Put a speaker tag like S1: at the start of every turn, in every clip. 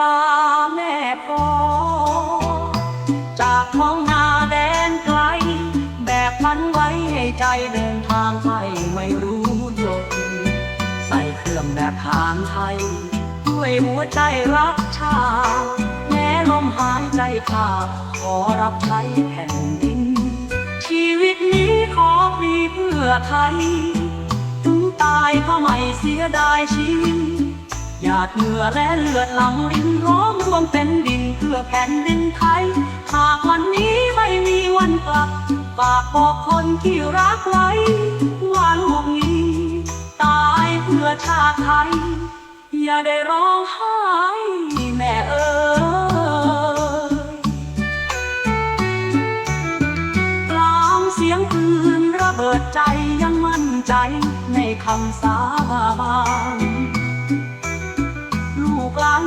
S1: ลาแม่พ่อจากท้องนาแดนไกล แบกมันไว้ให้ใจเดินทางไปไม่รู้จบ ใส่เครื่องแบบทางไทย ด้วยหัวใจรักชา แม้ลมหายใจขาดขอรับใช้แผ่นดิน ชีวิตนี้ขอมีเพื่อไทย ถึงตายก็ไม่เสียดายชีวิต หยาดเหงื่อและเลือดหลังรินร้องรวมเป็นดินเพื่อแผ่นดินไทย หากวันนี้ไม่มีวันกลับฝากบอกคนที่รักไว้ ว่าลูกนี้ตายเพื่อชาติไทย อย่าได้ร้องไห้แม่เอ๋ยกลางเสียงปืนระเบิดใจยังมั่นใจในคำสาบาน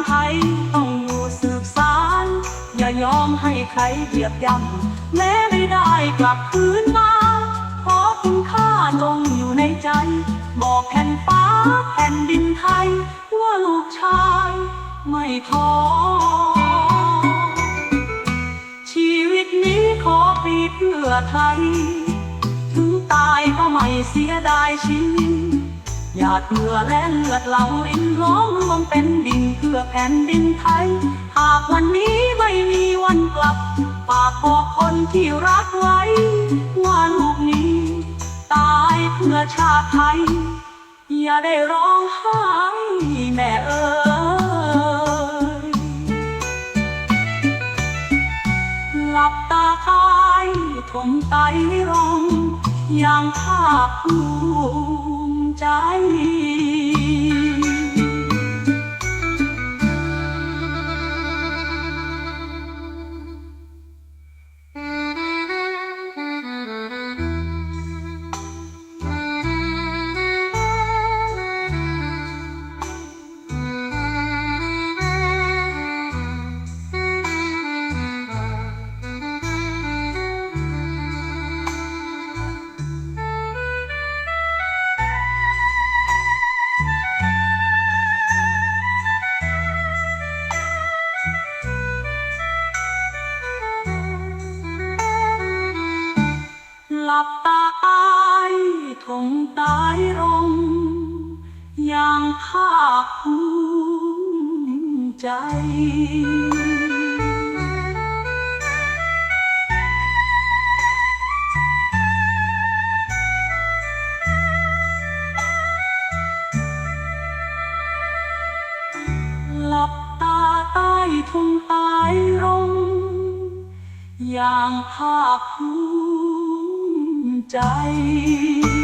S1: ไทยต้องอยู่สืบสาร อย่ายอมให้ใครเหยียบย่ำแม้ไม่ได้กลับคืนมา ขอคุณค่าจงอยู่ในใจ บอกแผ่นฟ้าแผ่นดินไทย ว่าลูกชายไม่ท้อชีวิตนี้ขอปีเพื่อไทย ถึงตายก็ไม่เสียดายชีวิตหยาดเหงื่อและเลือดเหล่ารินร้อง แผ่นดินไทย หากวันนี้ไม่มีวันกลับฝากบอกคนที่รักไว้ ว่าลูกนี้ ตายเพื่อชาติไทย อย่าได้ร้องไห้แม่เอ๋ยหลับตาคายทมไตร้อง อย่างภาคภูมิใจ ลับตาตายทงตายรงอย่างภาคภูมิใจหลับตาใต้ทุ่งตายรง อย่างภาคภูมิ ใจ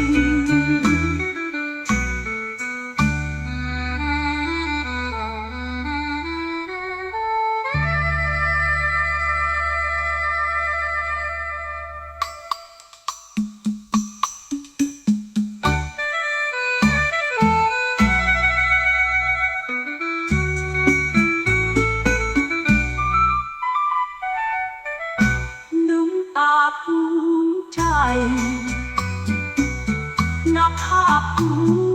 S1: Ooh.